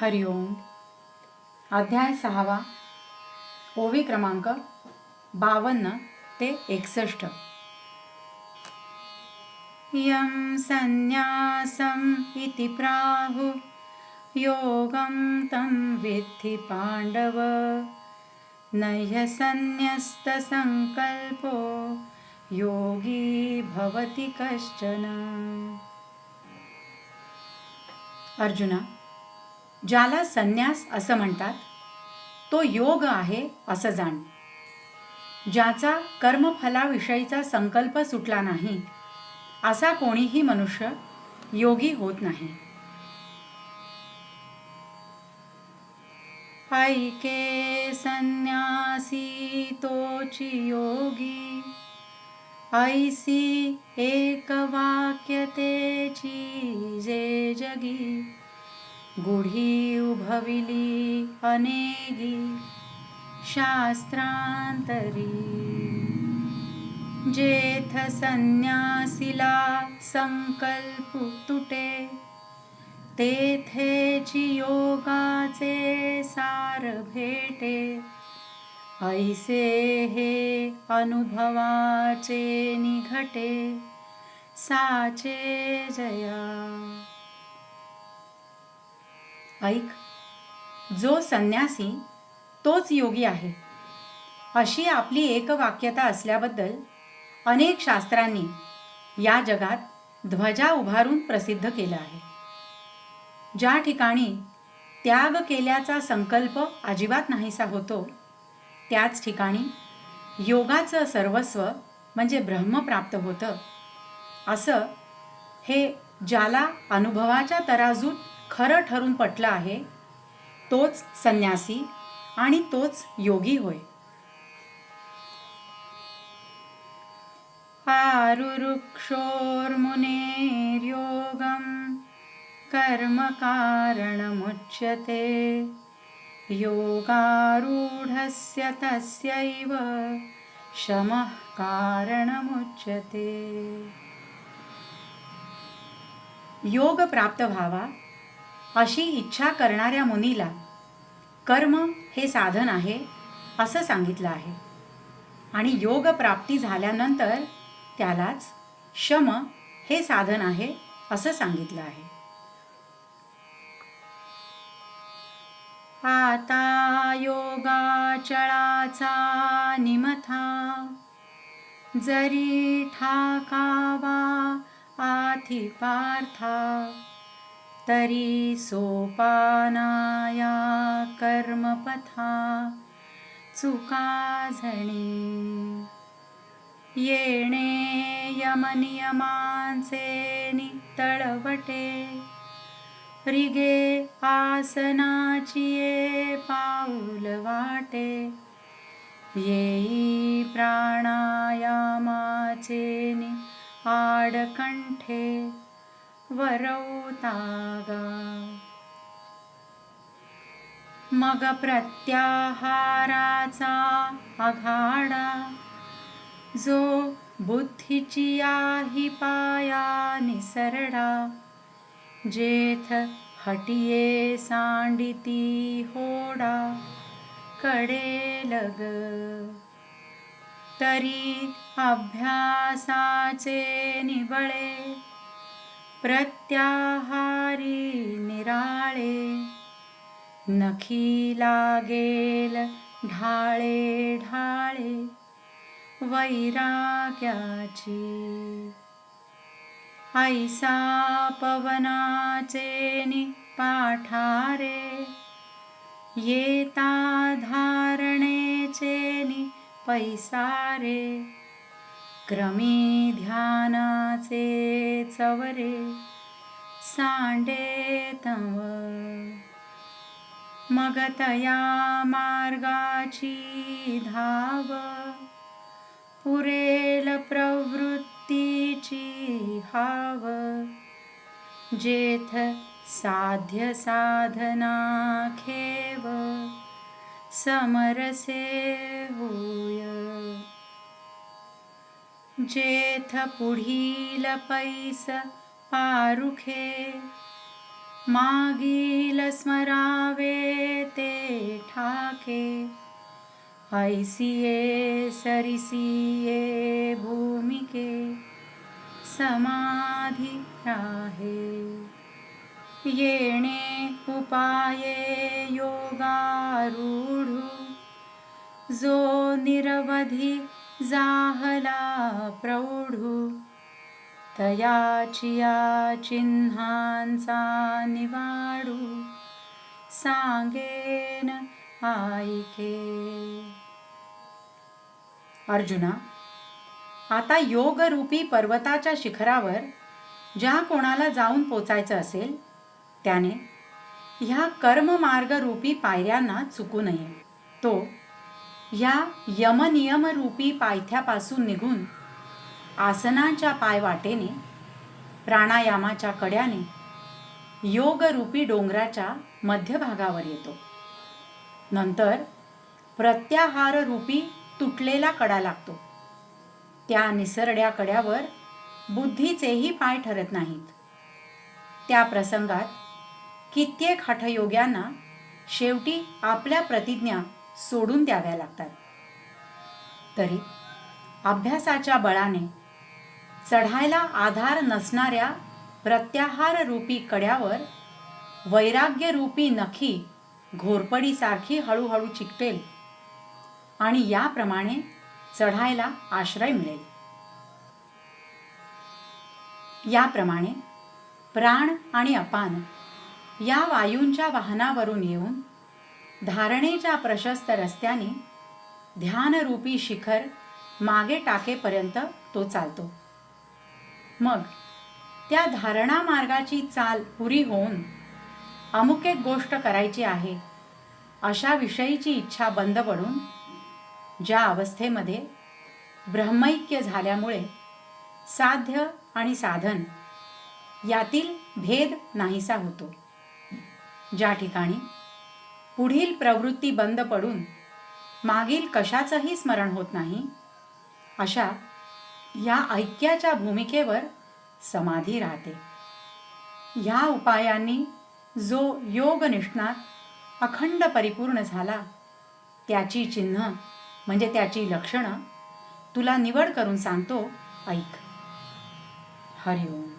हरिओम अध्याय सहावा. ओवी क्रमांक बावन्न ते एकसष्ट. यं संन्यासम् इति प्राहु योगं तं विद्धि पाण्डव। न ह्यसन्न्यस्तसङ्कल्पो योगी भवति कश्चन। अर्जुना ज्याला संन्यास असं म्हणतात तो योग आहे असं जाण. ज्याचा कर्मफलाविषयीचा संकल्प सुटला नाही असा कोणीही मनुष्य योगी होत नाही. ऐके संन्यासी तोची योगी ऐसी एक वाक्यतेची जे जगी. गुढी उभविली अनेगी शास्त्रांतरी. जेथ संन्यासिला संकल्प तुटे तेथेची योगाचे सार भेटे. ऐसे हे अनुभवाचे निघटे साचे जया. ऐक जो संन्यासी तोच योगी आहे. अशी आपली एकवाक्यता असल्याबद्दल अनेक शास्त्रांनी या जगात ध्वजा उभारून प्रसिद्ध केलं आहे. ज्या ठिकाणी त्याग केल्याचा संकल्प अजिबात नाहीसा होतो त्याच ठिकाणी योगाचं सर्वस्व म्हणजे ब्रह्म प्राप्त होतं. असं हे ज्याला अनुभवाच्या तराजूत खरं ठरून पटलं आहे तोच संन्यासी आणि तोच योगी होय. आरुरुक्षोर्मुनेर्योगं कर्मकारणमुच्यते योगारूढस्य तस्यैव शमः कारणमुच्यते। योग प्राप्त व्हावा अशी इच्छा करणाऱ्या मुनीला कर्म हे साधन आहे असं सांगितलं आहे. आणि योग प्राप्ती झाल्यानंतर त्यालाच शम हे साधन आहे असं सांगितलं आहे. आता योगाचळाचा निमथा जरी ठाकावा आथी पार्था तरी सोपानाया कर्मपथा चुका झणे। येणे यमनियमांचे नितळवटे रिगे आसनाची पाऊल वाटे। येई प्राणायामाचे आडकंठे वरवतागा। मग प्रत्याहाराचा आघाडा जो बुद्धीची याही पाया निसरडा जेथ हटिये सांडिती होडा कडे लग। तरी अभ्यासाचे निबळे प्रत्याहारी निराळे नखी लागेल ढाळे ढाळे वैराग्याची. ऐसा पवनाचे नि पाठारे येता धारणेचे नि पैसारे क्रमी ध्यानाचे चवरे सांडे तव. मगतया मार्गाची धाव. पुरेल प्रवृत्तीची हाव. जेथ साध्य साधना खेव. समरसे होय. पुढील पैस पारुखे मागील स्मरावे ते ठाके। ऐसिये सरिसिये भूमिके समाधी राहे। येणे उपाये योगारूढू जो निरवधी जाहला प्रौढू। तयाचिया चिन्हांचा निवाडू। सांगेन ऐके अर्जुना आता योगरूपी पर्वताच्या शिखरावर ज्या कोणाला जाऊन पोचायचं असेल त्याने ह्या कर्ममार्गरूपी पायऱ्यांना चुकू नये. तो ह्या यमनियमरूपी पायथ्यापासून निघून आसनाच्या पायवाटेने प्राणायामाच्या कड्याने योगरूपी डोंगराच्या मध्यभागावर येतो. नंतर प्रत्याहाररूपी तुटलेला कडा लागतो. त्या निसरड्या कड्यावर बुद्धीचेही पाय ठरत नाहीत. त्या प्रसंगात कित्येक हठयोग्यांना शेवटी आपल्या प्रतिज्ञा सोडून द्याव्या लागतात. तरी अभ्यासाच्या बळाने चढायला आधार नसणाऱ्या प्रत्याहार रूपी कड्यावर वैराग्यरूपी नखी घोरपडीसारखी हळूहळू चिकटेल आणि याप्रमाणे चढायला आश्रय मिळेल. याप्रमाणे प्राण आणि अपान या वायूंच्या वाहनावरून येऊन धारणेच्या प्रशस्त रस्त्याने ध्यानरूपी शिखर मागे टाकेपर्यंत तो चालतो. मग त्या धारणा मार्गाची चाल पुरी होऊन अमुक एक गोष्ट करायची आहे अशा विषयीची इच्छा बंद पडून ज्या अवस्थेमध्ये ब्रह्मैक्य झाल्यामुळे साध्य आणि साधन यातील भेद नाहीसा होतो. ज्या ठिकाणी पुढील प्रवृत्ती बंद पडून मागील कशाचंही स्मरण होत नाही अशा या ऐक्याच्या भूमिकेवर समाधी राहते. ह्या उपायांनी जो योग निष्णात अखंड परिपूर्ण झाला त्याची चिन्ह म्हणजे त्याची लक्षणं तुला निवड करून सांगतो ऐक. हरिओम.